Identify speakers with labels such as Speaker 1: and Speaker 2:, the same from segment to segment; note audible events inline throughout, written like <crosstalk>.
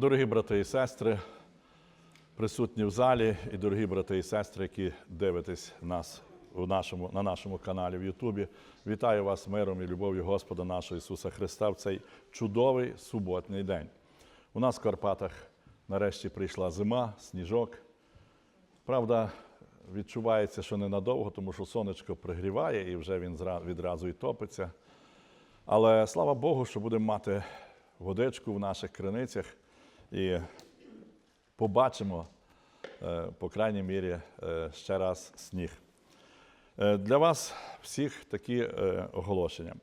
Speaker 1: Дорогі брати і сестри, присутні в залі, і дорогі брати і сестри, які дивитесь нас у нашому, на нашому каналі в Ютубі, вітаю вас миром і любов'ю Господа нашого Ісуса Христа в цей чудовий суботній день. У нас в Карпатах нарешті прийшла зима, сніжок. Правда, відчувається, що ненадовго, тому що сонечко пригріває і вже він відразу і топиться. Але слава Богу, що будемо мати водичку в наших криницях і побачимо, е, по крайній мірі, е, ще раз сніг. Е, Для вас всіх такі оголошення.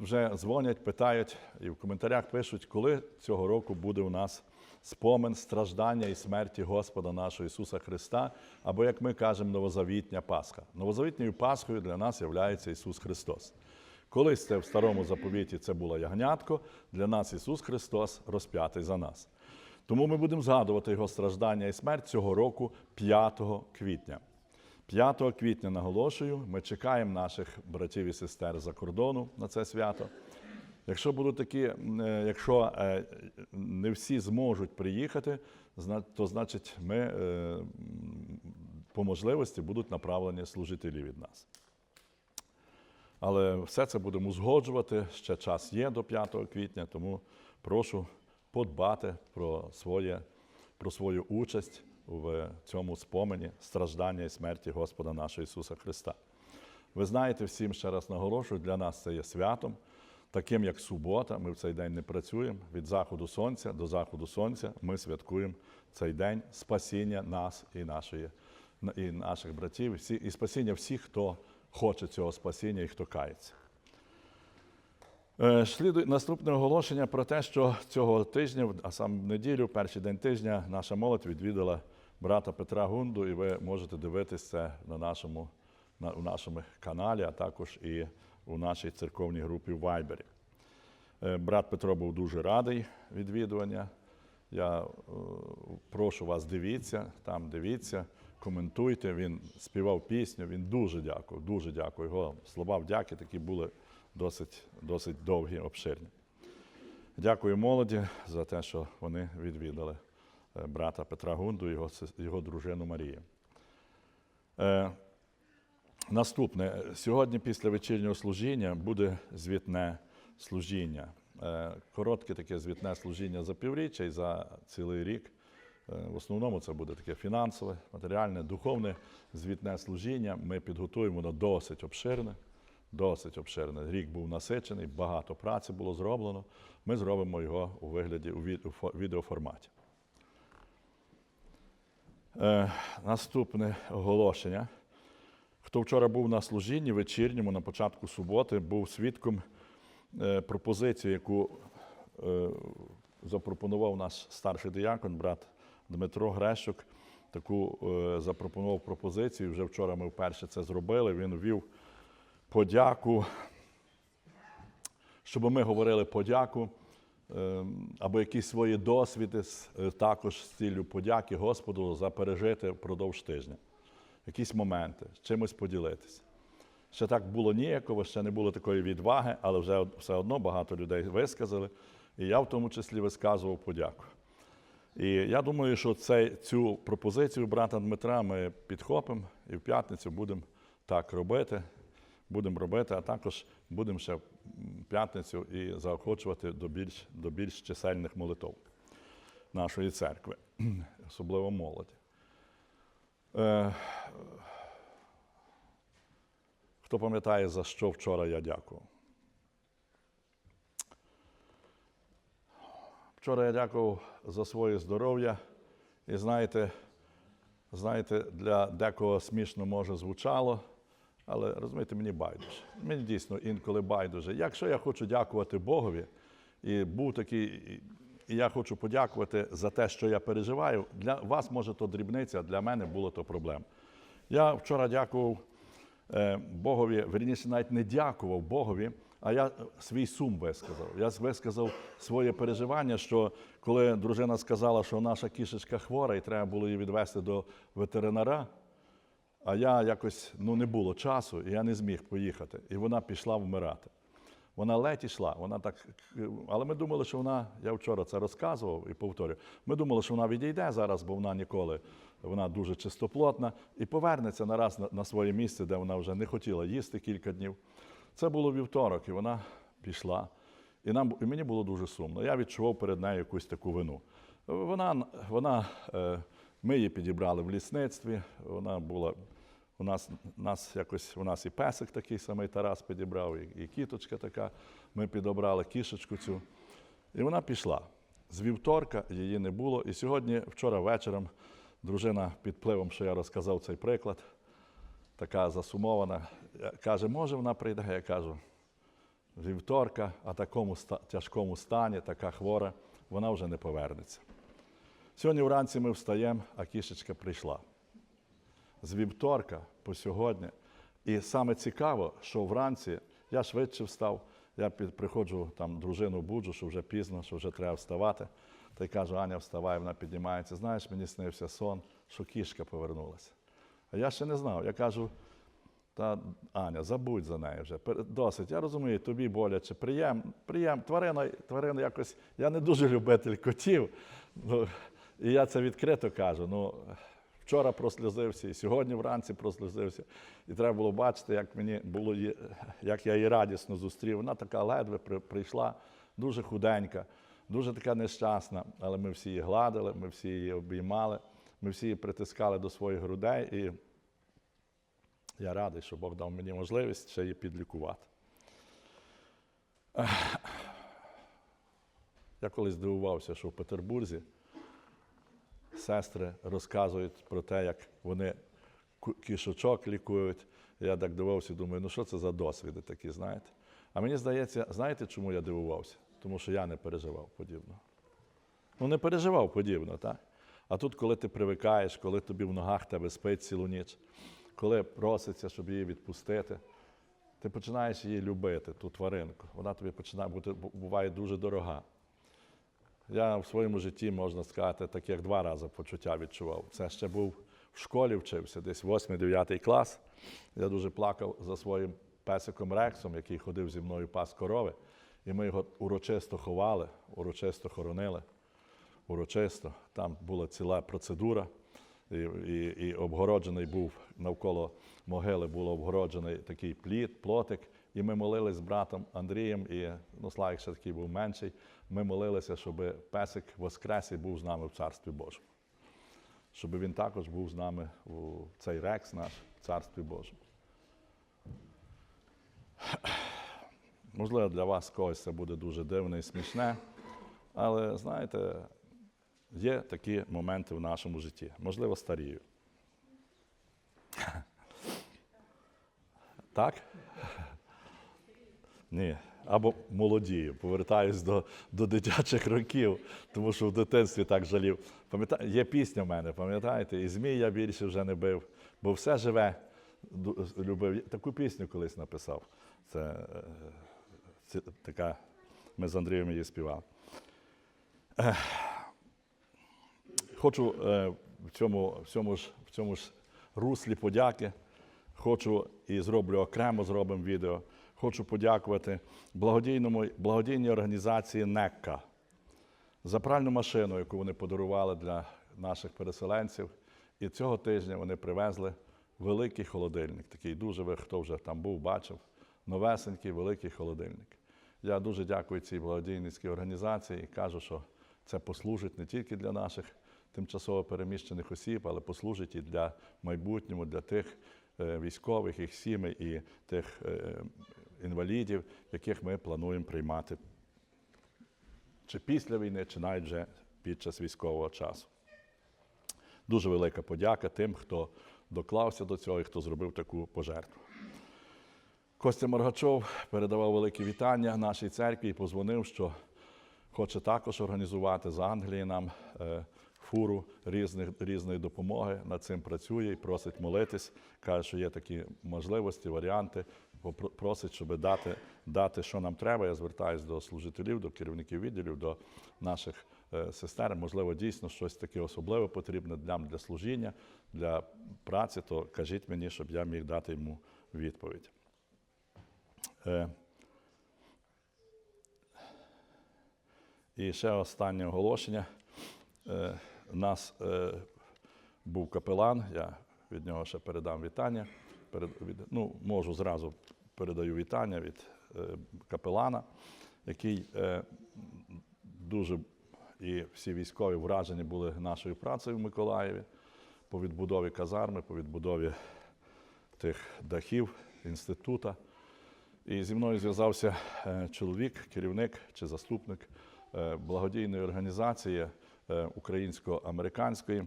Speaker 1: Вже дзвонять, питають і в коментарях пишуть, коли цього року буде у нас спомин страждання і смерті Господа нашого Ісуса Христа, або, як ми кажемо, новозавітня Пасха. Новозавітньою Пасхою для нас є Ісус Христос. Колись це в старому заповіті це було ягнятко, для нас Ісус Христос розп'ятий за нас. Тому ми будемо згадувати Його страждання і смерть цього року 5 квітня. 5 квітня наголошую, ми чекаємо наших братів і сестер за кордону на це свято. Якщо будуть такі, е, якщо е, не всі зможуть приїхати, то значить ми е, по можливості будуть направлені служителі від нас. Але все це будемо узгоджувати. Ще час є до 5 квітня, тому прошу подбати про, своє, про свою участь в цьому спомені страждання і смерті Господа нашого Ісуса Христа. Ви знаєте, всім ще раз наголошую, для нас це є святом, таким як субота. Ми в цей день не працюємо. Від заходу сонця до заходу сонця ми святкуємо цей день спасіння нас і, нашої, і наших братів, і спасіння всіх, хто хоче цього спасіння і хто кається. Е, Слідує наступне оголошення про те, що цього тижня, а саме в неділю, перший день тижня, наша молодь відвідала брата Петра Гунду, і ви можете дивитися на нашому, на, у нашому каналі, а також і у нашій церковній групі в Вайбері. Е, Брат Петро був дуже радий відвідування. Я е, прошу вас, дивіться, там дивіться, коментуйте. Він співав пісню, він дуже дякував, дуже дякую. Його слова вдяки такі були досить, досить довгі, обширні. Дякую молоді за те, що вони відвідали е, брата Петра Гунду і його, його дружину Марію. Е, Наступне. Сьогодні після вечірнього служіння буде звітне служіння. Е, Коротке таке звітне служіння за півріччя і за цілий рік. Е, В основному це буде таке фінансове, матеріальне, духовне звітне служіння. Ми підготуємо воно досить обширне. Досить обширне. Рік був насичений, багато праці було зроблено. Ми зробимо його у вигляді у від- у фо- відеоформаті. Е, Наступне оголошення. Хто вчора був на служінні вечірньому, на початку суботи, був свідком е, пропозиції, яку е, запропонував наш старший диякон, брат Дмитро Грещук. Таку е, запропонував пропозицію. Вже вчора ми вперше це зробили. Він ввів подяку, щоб ми говорили подяку, е, або якісь свої досвіди е, також з ціллю подяки Господу за пережити впродовж тижня якісь моменти, з чимось поділитися. Ще так було ніяково, ще не було такої відваги, але вже все одно багато людей висказали. І я в тому числі висказував подяку. І я думаю, що цей, цю пропозицію брата Дмитра ми підхопимо і в п'ятницю будемо так робити. Будемо робити, а також будемо ще в п'ятницю і заохочувати до більш, до більш чисельних молитов нашої церкви, <clears throat> особливо молоді. Е, Хто пам'ятає, за що вчора я дякував? Вчора я дякував за своє здоров'я. І знаєте, знаєте, для декого смішно може звучало, але розумієте, мені байдуже. Мені дійсно інколи байдуже. Якщо я хочу дякувати Богові, і був такий, і- я хочу подякувати за те, що я переживаю, для вас може то дрібниця, для мене було то проблема. Я вчора дякував е, Богові, верніше, навіть не дякував Богові, а я свій сум висказав. Я висказав своє переживання, що коли дружина сказала, що наша кішечка хвора і треба було її відвести до ветеринара, а я якось ну, не було часу, і я не зміг поїхати. І вона пішла вмирати. Вона ледь ішла. Вона так, але ми думали, що вона, я вчора це розказував і повторю. Ми думали, що вона відійде зараз, бо вона ніколи, вона дуже чистоплотна, і повернеться нараз на, на своє місце, де вона вже не хотіла їсти кілька днів. Це було вівторок, і вона пішла. І, нам, і мені було дуже сумно. Я відчував перед нею якусь таку вину. Вона, вона, е, ми її підібрали в лісництві. Вона була у нас, нас якось, у нас і песик такий самий Тарас підібрав, і, і кіточка така. Ми підобрали кішечку цю. І вона пішла. З вівторка її не було. І сьогодні, вчора вечором, дружина під впливом, що я розказав цей приклад, така засумована, каже, може вона прийде? Я кажу, вівторка, а такому тяжкому стані, така хвора, вона вже не повернеться. Сьогодні вранці ми встаємо, а кішечка прийшла. З вівторка по сьогодні. І саме цікаво, що вранці я швидше встав, я приходжу там дружину буджу, що вже пізно, що вже треба вставати. Та й кажу, Аня, вставай, вона піднімається. Знаєш, мені снився сон, що кішка повернулася. А я ще не знав. Я кажу, та Аня, забудь за нею вже. Досить. Я розумію, тобі боляче. Приєм, приєм. Тварина, тварина якось. Я не дуже любитель котів. Ну, і я це відкрито кажу. Ну, вчора прослізився, і сьогодні вранці прослізився. І треба було бачити, як мені було як я її радісно зустрів. Вона така ледве при- прийшла, дуже худенька, дуже така нещасна. Але ми всі її гладили, ми всі її обіймали, ми всі її притискали до своїх грудей. І я радий, що Бог дав мені можливість ще її підлікувати. Я колись здивувався, що в Петербурзі сестри розказують про те, як вони кішочок лікують. Я так дивився, думаю, ну що це за досвіди такі, знаєте? А мені здається, знаєте, чому я дивувався? Тому що я не переживав подібно. Ну, не переживав подібно, так? А тут, коли ти привикаєш, коли тобі в ногах тебе спить цілу ніч, коли проситься, щоб її відпустити, ти починаєш її любити, ту тваринку. Вона тобі починає бути, буває дуже дорога. Я в своєму житті, можна сказати, так як два рази почуття відчував. Це ще був в школі вчився, десь 8-9 клас. Я дуже плакав за своїм песиком Рексом, який ходив зі мною пас корови. І ми його урочисто ховали, урочисто хоронили. Урочисто. Там була ціла процедура. І, і, і обгороджений був навколо могили, було обгороджений такий пліт, плотик. І ми молились з братом Андрієм, і ну, Славік ще такий був менший. Ми молилися, щоб песик воскрес і був з нами в Царстві Божому. Щоб він також був з нами у цей рекс наш в Царстві Божому. Можливо, для вас когось це буде дуже дивне і смішне, але знаєте, є такі моменти в нашому житті. Можливо, старію. <laughs> Так? <laughs> Ні. Або молодію. Повертаюсь до, до дитячих років, тому що в дитинстві так жалів. Пам'ята... Є пісня в мене, пам'ятаєте? І змій я більше вже не бив, бо все живе. Любив. Таку пісню колись написав. Це, е, це така, ми з Андрієм її співали. Хочу е, в, цьому, в, цьому ж, в цьому ж руслі подяки. Хочу і зроблю окремо зробимо відео. Хочу подякувати благодійному, благодійній організації НЕККА за пральну машину, яку вони подарували для наших переселенців. І цього тижня вони привезли великий холодильник. Такий дуже ви, хто вже там був, бачив, новесенький великий холодильник. Я дуже дякую цій благодійницькій організації і кажу, що це послужить не тільки для наших тимчасово переміщених осіб, але послужить і для майбутнього, для тих е, військових, їх сімей і тих е, інвалідів, яких ми плануємо приймати чи після війни, чи навіть вже під час військового часу. Дуже велика подяка тим, хто доклався до цього і хто зробив таку пожертву. Костя Моргачов передавав великі вітання нашій церкві і позвонив, що хоче також організувати з Англії нам е, фуру різних, різної допомоги. Над цим працює і просить молитись. Каже, що є такі можливості, варіанти. Просить, щоб дати, дати, що нам треба. Я звертаюся до служителів, до керівників відділів, до наших е, сестер. Можливо, дійсно щось таке особливе потрібне нам для служіння, для праці, то кажіть мені, щоб я міг дати йому відповідь. Е, І ще останнє оголошення. Е, У нас е, був капелан, я від нього ще передам вітання. Перед, ну, можу зразу передаю вітання від е, капелана, який е, дуже і всі військові вражені були нашою працею в Миколаєві по відбудові казарми, по відбудові тих дахів інститута. І зі мною зв'язався е, чоловік, керівник чи заступник е, благодійної організації е, українсько-американської.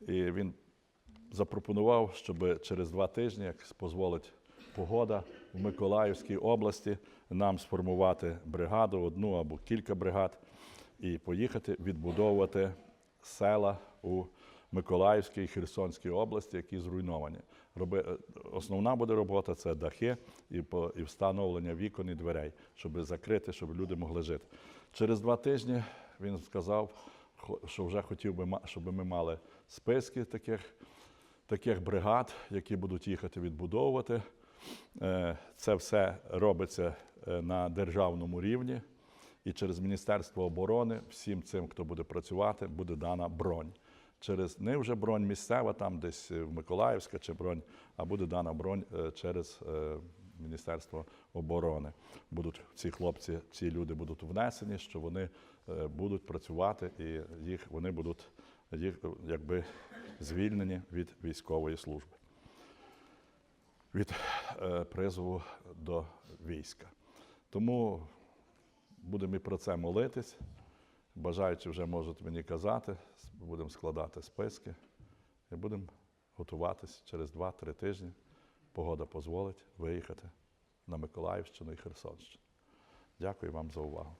Speaker 1: І він запропонував, щоб через два тижні, як дозволить погода в Миколаївській області, нам сформувати бригаду, одну або кілька бригад, і поїхати відбудовувати села у Миколаївській і Херсонській області, які зруйновані. Роби, е, основна буде робота це дахи і, по, і встановлення вікон і дверей, щоб закрити, щоб люди могли жити. Через два тижні він сказав, що вже хотів би, щоб ми мали списки таких, таких бригад, які будуть їхати відбудовувати. Е, Це все робиться е, на державному рівні. І через Міністерство оборони всім цим, хто буде працювати, буде дана бронь. Через не вже бронь місцева, там десь е, в Миколаївська чи бронь, а буде дана бронь через Міністерство оборони. Будуть ці хлопці, ці люди будуть внесені, що вони е, будуть працювати і їх вони будуть їх якби звільнені від військової служби, від е, призову до війська. Тому будемо і про це молитись. Бажаючи вже можуть мені казати, будемо складати списки і будемо готуватись через 2-3 тижні. Погода дозволить виїхати на Миколаївщину і Херсонщину. Дякую вам за увагу.